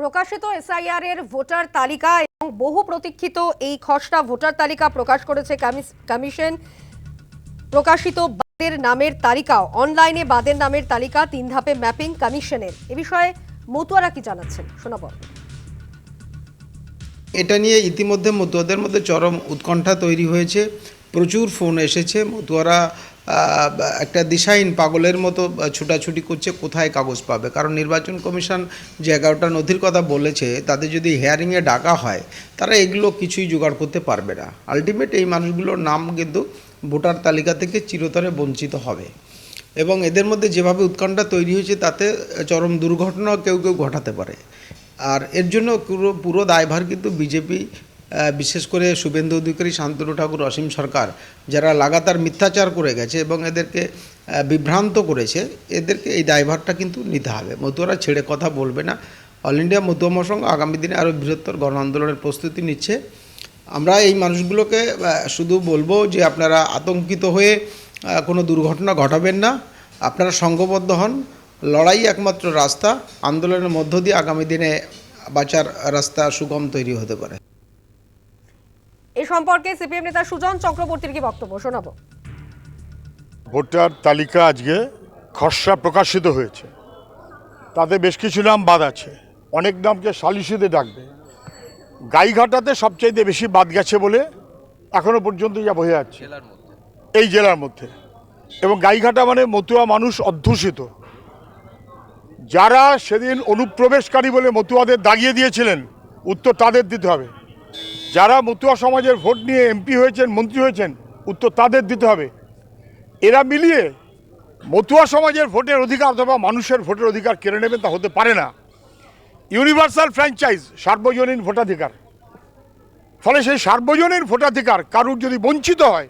প্রকাশিত এসআইআর এর ভোটার তালিকা এবং বহু প্রতীক্ষিত এই খসড়া ভোটার তালিকা প্রকাশ করেছে কমিশন। প্রকাশিত বাদের নামের তালিকা, অনলাইনে বাদের নামের তালিকা, তিন ধাপে ম্যাপিং কমিশনের। এ বিষয়ে মতুয়ারা কি জানাচ্ছেন? শোনাব। এটা নিয়ে ইতিমধ্যে মতুয়াদের মধ্যে চরম উৎকণ্ঠা তৈরি হয়েছে। প্রচুর ফোন এসেছে। মতুয়ারা একটা দিশাহীন পাগলের মতো ছুটাছুটি করছে, কোথায় কাগজ পাবে? কারণ নির্বাচন কমিশন যে এগারোটা নথির কথা বলেছে, তাদের যদি হেয়ারিংয়ে ডাকা হয়, তারা এগুলো কিছুই জোগাড় করতে পারবে না। আলটিমেট এই মানুষগুলোর নাম কিন্তু ভোটার তালিকা থেকে চিরতরে বঞ্চিত হবে। এবং এদের মধ্যে যেভাবে উৎকণ্ঠা তৈরি হয়েছে, তাতে চরম দুর্ঘটনা কেউ কেউ ঘটাতে পারে। আর এর জন্য পুরো পুরো দায়ভার কিন্তু বিজেপি বিশেষ করে শুভেন্দু অধিকারী, শান্তনু ঠাকুর, অসীম সরকার, যারা লাগাতার মিথ্যাচার করে গেছে এবং এদেরকে বিভ্রান্ত করেছে, এদেরকে এই দায়ভারটা কিন্তু নিতে হবে। মতুয়ারা ছেড়ে কথা বলবে না। অল ইন্ডিয়া মতুয়া মহাসংঘ আগামী দিনে আরও বৃহত্তর গণ আন্দোলনের প্রস্তুতি নিচ্ছে। আমরা এই মানুষগুলোকে শুধু বলব যে আপনারা আতঙ্কিত হয়ে কোনো দুর্ঘটনা ঘটাবেন না। আপনারা সংঘবদ্ধ হন। লড়াই একমাত্র রাস্তা। আন্দোলনের মধ্য দিয়ে আগামী দিনে বাঁচার রাস্তা, সুগম তৈরি হতে পারে। এ সম্পর্কে সিপিএম নেতা সুজন চক্রবর্তীর কি বক্তব্য? শোনাবো। ভোটার তালিকা আজকে খসড়া প্রকাশিত হয়েছে। তাতে বেশ কিছু নাম বাদ আছে। অনেক নামকে সালিশিতে ডাকবে। গাইঘাটাতে সবচাইতে বেশি বাদ গেছে বলে এখনও পর্যন্ত যা বোঝা যাচ্ছে। এই জেলার মধ্যে। এবং গাইঘাটা মানে মতুয়া মানুষ অধ্যুষিত। যারা সেদিন অনুপ্রবেশকারী বলে মতুয়াদের দাগিয়ে দিয়েছিলেন উত্তর তাদের দিতে হবে। যারা মতুয়া সমাজের ভোট নিয়ে এমপি হয়েছেন, মন্ত্রী হয়েছেন, উত্তর তাদের দিতে হবে। এরা মিলিয়ে মতুয়া সমাজের ভোটের অধিকার অথবা মানুষের ভোটের অধিকার কেড়ে নেবেন তা হতে পারে না। ইউনিভার্সাল ফ্র্যাঞ্চাইজ সার্বজনীন ভোটাধিকার। ফলে সেই সার্বজনীন ভোটাধিকার কারুর যদি বঞ্চিত হয়,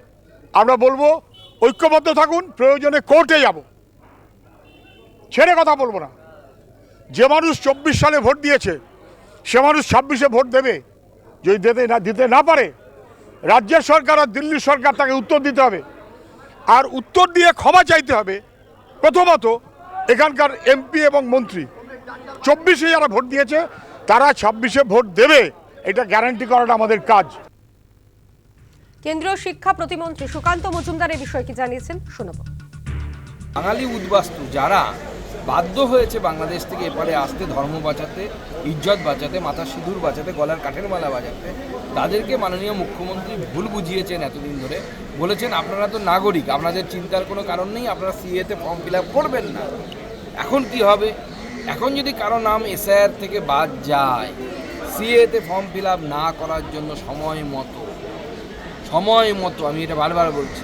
আমরা বলব, ঐক্যবদ্ধ থাকুন, প্রয়োজনে কোর্টে যাব। ছেড়ে কথা বলব না। যে মানুষ চব্বিশ সালে ভোট দিয়েছে, সে মানুষ ছাব্বিশে ভোট দেবে যদি দিতে না দিতে না পারে রাজ্যের সরকার আর দিল্লি সরকার তাকে উত্তর দিতে হবে। আর উত্তর দিয়ে ক্ষমা চাইতে হবে। প্রথমত এখানকার এমপি এবং মন্ত্রী চব্বিশে যারা ভোট দিয়েছে তারা ছাব্বিশে ভোট দেবে। এটা গ্যারান্টি করাটা আমাদের কাজ। কেন্দ্রীয় শিক্ষা প্রতিমন্ত্রী সুকান্ত মজুমদার এ বিষয়ে কি জানিয়েছেন? শোনাবো। বাঙালি উদ্বাস্তু যারা বাধ্য হয়েছে বাংলাদেশ থেকে এপারে আসতে, ধর্ম বাঁচাতে, ইজ্জত বাঁচাতে, মাথা সিঁদুর বাঁচাতে, গলার কাঠের মালা বাঁচাতে তাদেরকে মাননীয় মুখ্যমন্ত্রী ভুল বুঝিয়েছেন এতদিন ধরে। বলেছেন, আপনারা তো নাগরিক, আপনাদের চিন্তার কোনো কারণ নেই, আপনারা সিএতে ফর্ম ফিল আপ করবেন না। এখন কি হবে? এখন যদি কারও নাম এসআইআর থেকে বাদ যায় সিএতে ফর্ম ফিল আপ না করার জন্য সময় মতো সময় মতো, আমি এটা বারবার বলছি,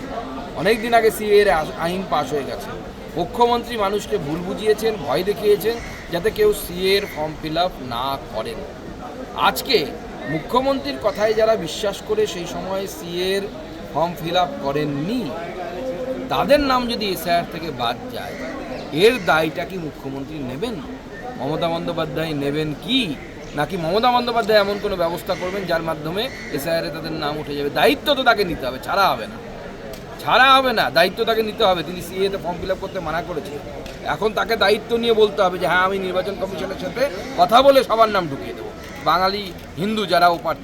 অনেক দিন আগে সিএ এর আইন পাশ হয়ে গেছে। মুখ্যমন্ত্রী মানুষকে ভুল বুঝিয়েছেন, ভয় দেখিয়েছেন, যাতে কেউ সিএ এর ফর্ম ফিল না করেন। আজকে মুখ্যমন্ত্রীর কথায় যারা বিশ্বাস করে সেই সময় সিএ এর ফর্ম ফিল আপ করেননি, তাদের নাম যদি এসআইআর থেকে বাদ যায়, এর দায়টা কি মুখ্যমন্ত্রী নেবেন? মমতা বন্দ্যোপাধ্যায় নেবেন কি? নাকি মমতা বন্দ্যোপাধ্যায় এমন কোনো ব্যবস্থা করবেন যার মাধ্যমে এসআইআরে তাদের নাম উঠে যাবে? দায়িত্ব তো তাকে নিতে হবে, ছাড়া হবে না। ছাড়া হবে না, দায়িত্ব তাকে নিতে হবে। তিনি সিএতে ফর্ম ফিল করতে মানা করেছে এখন তাকে দায়িত্ব নিয়ে বলতে হবে যে হ্যাঁ আমি নির্বাচন কমিশনের সাথে কথা বলে সবার নাম ঢুকিয়ে দেবো। বাঙালি হিন্দু যারা থেকে